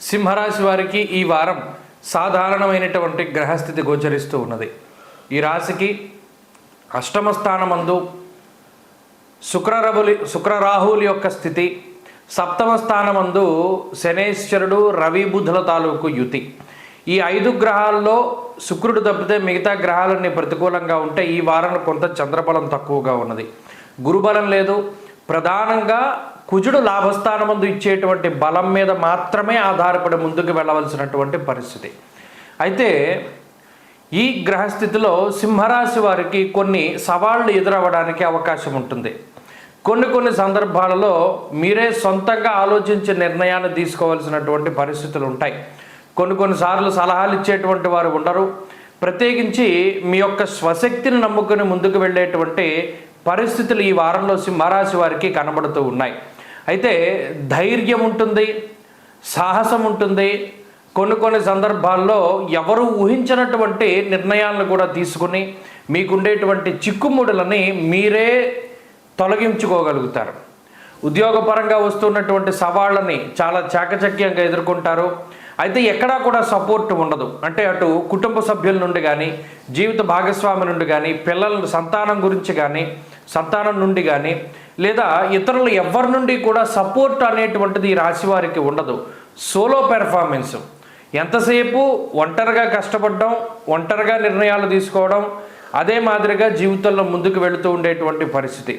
సింహరాశి వారికి ఈ వారం సాధారణమైనటువంటి గ్రహస్థితి గోచరిస్తూ ఉన్నది. ఈ రాశికి అష్టమ స్థానమందు శుక్రరబులి శుక్రరాహువుల యొక్క స్థితి సప్తమ స్థానమందు శనేశ్వరుడు రవి బుధుల తాలూకు యుతి. ఈ ఐదు గ్రహాల్లో శుక్రుడు తప్పితే మిగతా గ్రహాలన్నీ ప్రతికూలంగా ఉంటే ఈ వారం కొంత చంద్రబలం తక్కువగా ఉన్నది. గురుబలం లేదు. ప్రధానంగా కుజుడు లాభస్థానమందు ఇచ్చేటువంటి బలం మీద మాత్రమే ఆధారపడి ముందుకు వెళ్ళవలసినటువంటి పరిస్థితి. అయితే ఈ గ్రహస్థితిలో సింహరాశి వారికి కొన్ని సవాళ్ళు ఎదురవ్వడానికి అవకాశం ఉంటుంది. కొన్ని కొన్ని సందర్భాలలో మీరే సొంతంగా ఆలోచించి నిర్ణయాన్ని తీసుకోవాల్సినటువంటి పరిస్థితులు ఉంటాయి. కొన్ని కొన్నిసార్లు సలహాలు ఇచ్చేటువంటి వారు ఉండరు. ప్రత్యేకించి మీ యొక్క స్వశక్తిని నమ్ముకుని ముందుకు వెళ్ళేటువంటి పరిస్థితులు ఈ వారంలో సింహరాశి వారికి కనబడుతూ ఉన్నాయి. అయితే ధైర్యం ఉంటుంది సాహసం ఉంటుంది. కొన్ని కొన్ని సందర్భాల్లో ఎవరు ఊహించినటువంటి నిర్ణయాలను కూడా తీసుకుని మీకుండేటువంటి చిక్కుముడులని మీరే తొలగించుకోగలుగుతారు. ఉద్యోగపరంగా వస్తున్నటువంటి సవాళ్ళని చాలా చాకచక్యంగా ఎదుర్కొంటారు. అయితే ఎక్కడా కూడా సపోర్ట్ ఉండదు. అంటే అటు కుటుంబ సభ్యుల నుండి కానీ జీవిత భాగస్వామి నుండి కానీ పిల్లల సంతానం గురించి కానీ సంతానం నుండి కానీ లేదా ఇతరులు ఎవరి నుండి కూడా సపోర్ట్ అనేటువంటిది ఈ రాశి వారికి ఉండదు. సోలో పెర్ఫార్మెన్స్ ఎంతసేపు ఒంటరిగా కష్టపడడం ఒంటరిగా నిర్ణయాలు తీసుకోవడం అదే మాదిరిగా జీవితంలో ముందుకు వెళుతూ ఉండేటువంటి పరిస్థితి.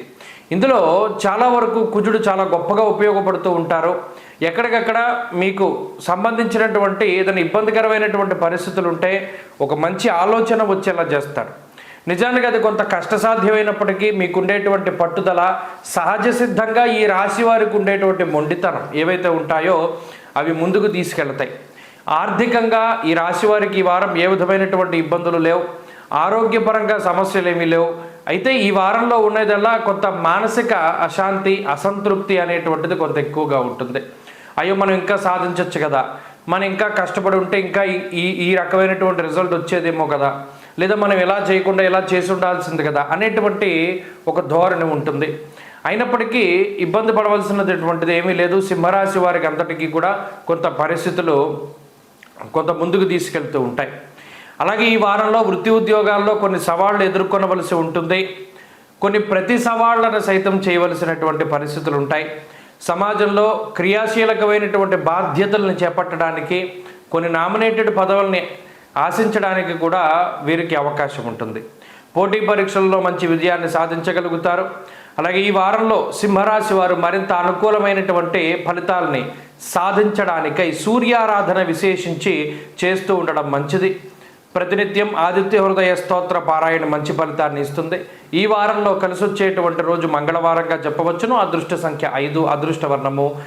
ఇందులో చాలా వరకు కుజుడు చాలా గొప్పగా ఉపయోగపడుతూ ఉంటారు. ఎక్కడికక్కడ మీకు సంబంధించినటువంటి ఏదైనా ఇబ్బందికరమైనటువంటి పరిస్థితులు ఉంటే ఒక మంచి ఆలోచన వచ్చేలా చేస్తాడు నిజానికి అది కొంత కష్టసాధ్యమైనప్పటికీ మీకు ఉండేటువంటి పట్టుదల సహజ సిద్ధంగా ఈ రాశి వారికి ఉండేటువంటి మొండితనం ఏవైతే ఉంటాయో అవి ముందుకు తీసుకెళ్తాయి. ఆర్థికంగా ఈ రాశి వారికి ఈ వారం ఏ విధమైనటువంటి ఇబ్బందులు లేవు. ఆరోగ్యపరంగా సమస్యలు ఏమీ లేవు. అయితే ఈ వారంలో ఉన్నదల్లా కొంత మానసిక అశాంతి అసంతృప్తి అనేటువంటిది కొంత ఎక్కువగా ఉంటుంది. అయ్యో మనం ఇంకా సాధించవచ్చు కదా. మనం ఇంకా కష్టపడి ఉంటే ఇంకా ఈ ఈ రకమైనటువంటి రిజల్ట్ వచ్చేదేమో కదా. లేదా మనం ఎలా చేయకుండా ఎలా చేసి ఉండాల్సింది కదా అనేటువంటి ఒక ధోరణి ఉంటుంది. అయినప్పటికీ ఇబ్బంది పడవలసినటువంటిది ఏమీ లేదు. సింహరాశి వారికి అంతటికీ కూడా కొంత పరిస్థితులు కొంత ముందుకు తీసుకెళ్తూ ఉంటాయి. అలాగే ఈ వారంలో వృత్తి ఉద్యోగాల్లో కొన్ని సవాళ్ళు ఎదుర్కొనవలసి ఉంటుంది. కొన్ని ప్రతి సవాళ్ళను సైతం చేయవలసినటువంటి పరిస్థితులు ఉంటాయి. సమాజంలో క్రియాశీలకమైనటువంటి బాధ్యతలను చేపట్టడానికి కొన్ని నామినేటెడ్ పదవుల్ని ఆశించడానికి కూడా వీరికి అవకాశం ఉంటుంది. పోటీ పరీక్షల్లో మంచి విజయాన్ని సాధించగలుగుతారు. అలాగే ఈ వారంలో సింహరాశి వారు మరింత అనుకూలమైనటువంటి ఫలితాలని సాధించడానికై సూర్యారాధన విశేషించి చేస్తూ ఉండడం మంచిది. ప్రతినిత్యం ఆదిత్య హృదయ స్తోత్ర పారాయణ మంచి ఫలితాన్ని ఇస్తుంది. ఈ వారంలో కలిసొచ్చేటువంటి రోజు మంగళవారంగా చెప్పవచ్చును అదృష్ట సంఖ్య ఐదు. అదృష్ట వర్ణము